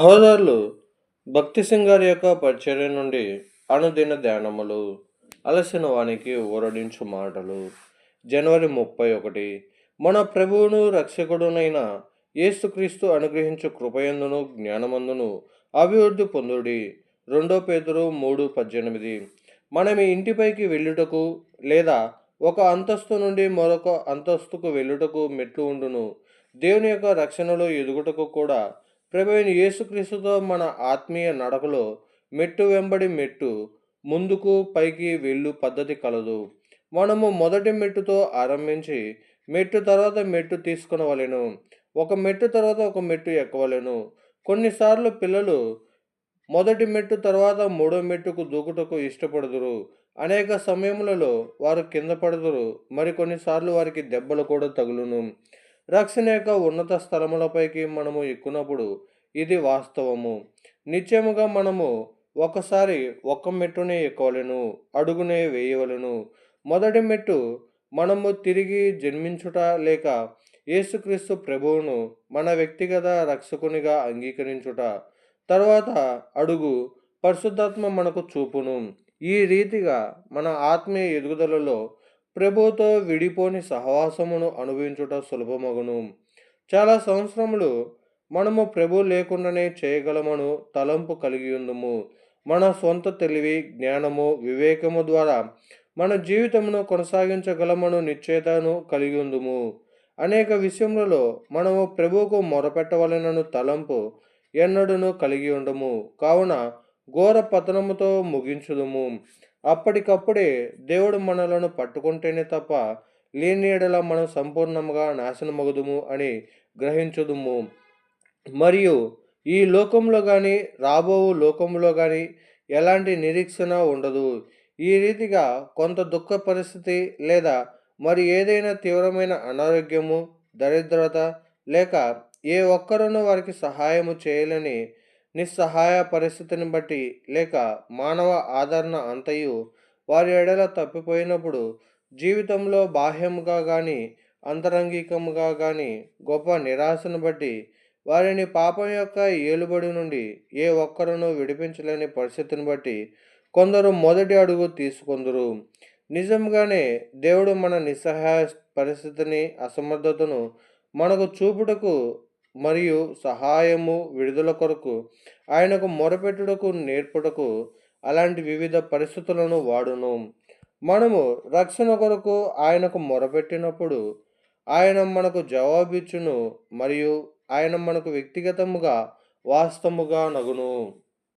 సహోదరులు భక్తి సింగారి యొక్క పరిచర్య నుండి అనుదిన ధ్యానములు అలసిన వానికి ఊరడించు మాటలు. జనవరి ముప్పై ఒకటి. మన ప్రభువును రక్షకుడునైన యేసుక్రీస్తు అనుగ్రహించు కృపయందును జ్ఞానమందును అభివృద్ధి పొందుడి. రెండో పేదరు మూడు పద్దెనిమిది. మనం ఈ ఇంటిపైకి వెళ్ళుటకు లేదా ఒక అంతస్తు నుండి మరొక అంతస్తుకు వెళ్ళుటకు మెట్లు ఉండును. దేవుని యొక్క రక్షణలో ఎదుగుటకు కూడా ప్రభువైన యేసుక్రీస్తుతో మన ఆత్మీయ నడకలో మెట్టు వెంబడి మెట్టు ముందుకు పైకి వెళ్ళు పద్ధతి కలదు. మనము మొదటి మెట్టుతో ఆరంభించి మెట్టు తర్వాత మెట్టు తీసుకునవలెను. ఒక మెట్టు తర్వాత ఒక మెట్టు ఎక్కవలెను. కొన్నిసార్లు పిల్లలు మొదటి మెట్టు తర్వాత మూడో మెట్టుకు దూకుటకు ఇష్టపడదురు. అనేక సమయములలో వారు కింద పడదురు. మరికొన్నిసార్లు వారికి దెబ్బలు కూడా తగులును. రక్షణ యొక్క ఉన్నత స్థలములపైకి మనము ఎక్కునప్పుడు ఇది వాస్తవము. నిత్యముగా మనము ఒకసారి ఒక్క మెట్టునే ఎక్కవలను అడుగునే వేయవలెను. మొదటి మెట్టు మనము తిరిగి జన్మించుట లేక యేసుక్రీస్తు ప్రభువును మన వ్యక్తిగత రక్షకునిగా అంగీకరించుట తర్వాత అడుగు పరిశుద్ధాత్మ మనకు చూపును. ఈ రీతిగా మన ఆత్మీయ ఎదుగుదలలో ప్రభుతో విడిపోని సహవాసమును అనుభవించుట సులభమగును. చాలా సంవత్సరములు మనము ప్రభు లేకుండానే చేయగలమను తలంపు కలిగి ఉందము మన సొంత తెలివి జ్ఞానము వివేకము ద్వారా మన జీవితమును కొనసాగించగలమను నిశ్చయతను కలిగి ఉందుము అనేక విషయములలో మనము ప్రభువుకు మొరపెట్టవలనను తలంపు ఎన్నడూను కలిగి ఉండము కావున ఘోర పతనముతో ముగించుదుము. అప్పటికప్పుడే దేవుడు మనలను పట్టుకుంటేనే తప్ప లేని ఎడల మనం సంపూర్ణంగా నాశనమగుదుము అని గ్రహించుదుము. మరియు ఈ లోకంలో కానీ రాబో లోకంలో కానీ ఎలాంటి నిరీక్షణ ఉండదు. ఈ రీతిగా కొంత దుఃఖ పరిస్థితి లేదా మరి ఏదైనా తీవ్రమైన అనారోగ్యము దరిద్రత లేక ఏ ఒక్కరూ వారికి సహాయము చేయలేని నిస్సహాయ పరిస్థితిని బట్టి లేక మానవ ఆదరణ అంతయు వారి ఎడల తప్పిపోయినప్పుడు జీవితంలో బాహ్యముగా కానీ అంతరంగికముగా కానీ గొప్ప నిరాశను బట్టి వారిని పాపం యొక్క ఏలుబడి నుండి ఏ ఒక్కరును విడిపించలేని పరిస్థితిని బట్టి కొందరు మొదటి అడుగు తీసుకొందరు. నిజంగానే దేవుడు మన నిస్సహాయ పరిస్థితిని అసమర్థతను మనకు చూపుటకు మరియు సహాయము విడుదల కొరకు ఆయనకు మొరపెట్టుటకు నేర్పుటకు అలాంటి వివిధ పరిస్థితులను వాడును. మనము రక్షణ కొరకు ఆయనకు మొరపెట్టినప్పుడు ఆయన మనకు జవాబిచ్చును మరియు ఆయన మనకు వ్యక్తిగతముగా వాస్తవముగా నగును.